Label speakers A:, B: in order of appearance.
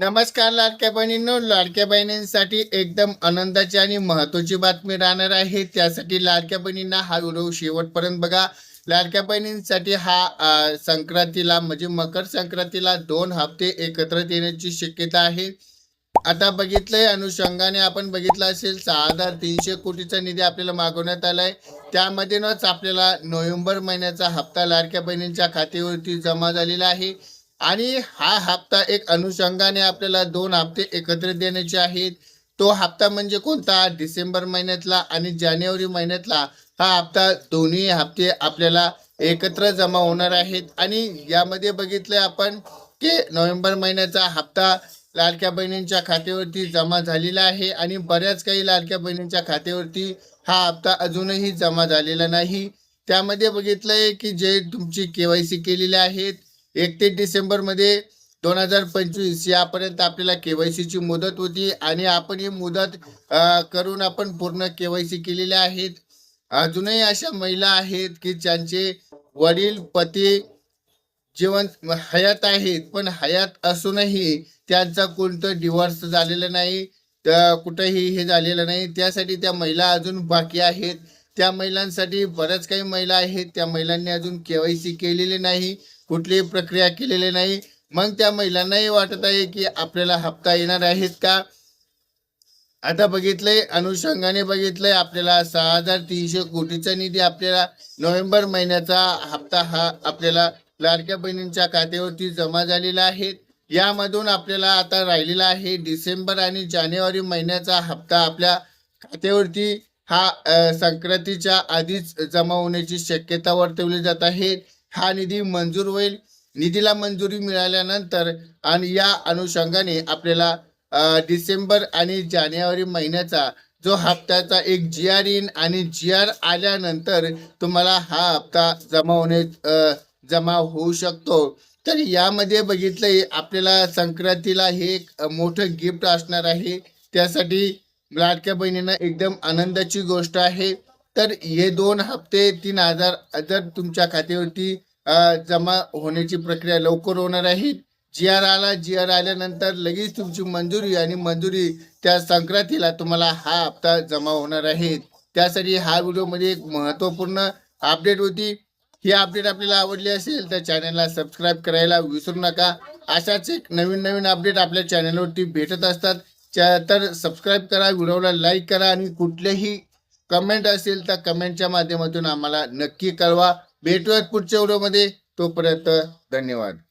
A: नमस्कार लाडक्या बहिणींनो. लाडक्या बहिणींसाठी एकदम आनंदाची आणि महत्वाची बातमी राहणार आहे. त्यासाठी लाडक्या बहिणींना हा व्हिडिओ शेवटपर्यंत बघा. लाडक्या बहिणींसाठी हा संक्रांतीला म्हणजे मकर संक्रांतीला दोन हप्ते एकत्र येण्याची शक्यता आहे. आता बघितलंय अनुषंगाने आपण बघितलं असेल सहा हजार तीनशे कोटीचा निधी आपल्याला मागवण्यात आलाय. त्यामधूनच आपल्याला नोव्हेंबर महिन्याचा हप्ता लाडक्या बहिणींच्या खात्यावरती जमा झालेला आहे. आणि हा हप्ता एक अनुषंगाने आपल्याला दोन हप्ते एकत्र देण्याचे आहेत. तो हप्ता म्हणजे कोणता? डिसेंबर महिन्यातला आणि जानेवारी महिन्यातला. हा हप्ता दोन्ही हप्ते आपल्याला एकत्र जमा होणार आहेत. आणि यामध्ये बघितलंय आपण की नोव्हेंबर महिन्याचा हप्ता लाडक्या बहिणींच्या खात्यावरती जमा झालेला आहे आणि बऱ्याच काही लाडक्या बहिणींच्या खात्यावरती हा हप्ता अजूनही जमा झालेला नाही. त्यामध्ये बघितलंय की जे तुमची केवायसी केलेले आहेत एकतीस डिसेंबरमध्ये दोन हजार पंचवीस यापर्यंत आपल्याला केवायसीची मुदत होती आणि आपण ही मुदत करून आपण पूर्ण केवायसी केलेल्या आहेत. अजूनही अशा महिला आहेत की ज्यांचे वडील पती जीवन हयात आहेत पण हयात असूनही त्यांचा कोणतं डिवोर्स झालेलं नाही कुठंही हे झालेलं नाही. त्यासाठी त्या महिला अजून बाकी आहेत. त्या महिलांसाठी बऱ्याच काही महिला आहेत. त्या महिलांनी अजून केवायसी केलेली नाही. कुठलीही प्रक्रिया केलेली नाही. मग त्या महिलांनाही वाटत आहे की आपल्याला हप्ता येणार आहेत का? आता बघितलंय अनुषंगाने बघितलंय आपल्याला सहा हजार तीनशे कोटीचा निधी आपल्याला नोव्हेंबर महिन्याचा हप्ता हा आपल्याला लाडक्या बहिणींच्या खात्यावरती जमा झालेला आहे. यामधून आपल्याला आता राहिलेला आहे डिसेंबर आणि जानेवारी महिन्याचा हप्ता आपल्या खात्यावरती. हा संक्रांतीच्या आधीच जमा होण्याची शक्यता वर्तवली जात आहे. हा निधी मंजूर होईल. निधीला मंजुरी मिळाल्यानंतर आणि या अनुषंगाने आपल्याला डिसेंबर आणि जानेवारी महिन्याचा जो हप्त्याचा एक जी आर इन आणि जी आर आल्यानंतर तुम्हाला हा हप्ता जमा होणे जमा होऊ शकतो. तर यामध्ये बघितलंय आपल्याला संक्रांतीला हे एक मोठं गिफ्ट असणार आहे. त्यासाठी लाडक्या बहिणींना एकदम आनंदाची गोष्ट आहे. तर हे दोन हप्ते तीन हजार जर तुमच्या खात्यावरती जमा होण्याची प्रक्रिया लवकर होणार आहे. जी आर आला जी आर आल्यानंतर लगेच तुमची मंजुरी आणि मंजुरी त्या संक्रांतीला तुम्हाला हा हप्ता जमा होणार आहे. त्यासाठी हा व्हिडिओमध्ये एक महत्त्वपूर्ण अपडेट होती. ही अपडेट आपल्याला आवडली असेल तर चॅनलला सबस्क्राईब करायला विसरू नका. अशाच एक नवीन नवीन अपडेट आपल्या चॅनलवरती भेटत असतात. तर सबस्क्राईब करा व्हिडिओला लाईक करा आणि कुठलेही कमेंट असेल तर कमेंटच्या माध्यमातून आम्हाला नक्की कळवा. भेटूयात पुढच्या व्हिडिओमध्ये. तोपर्यंत धन्यवाद.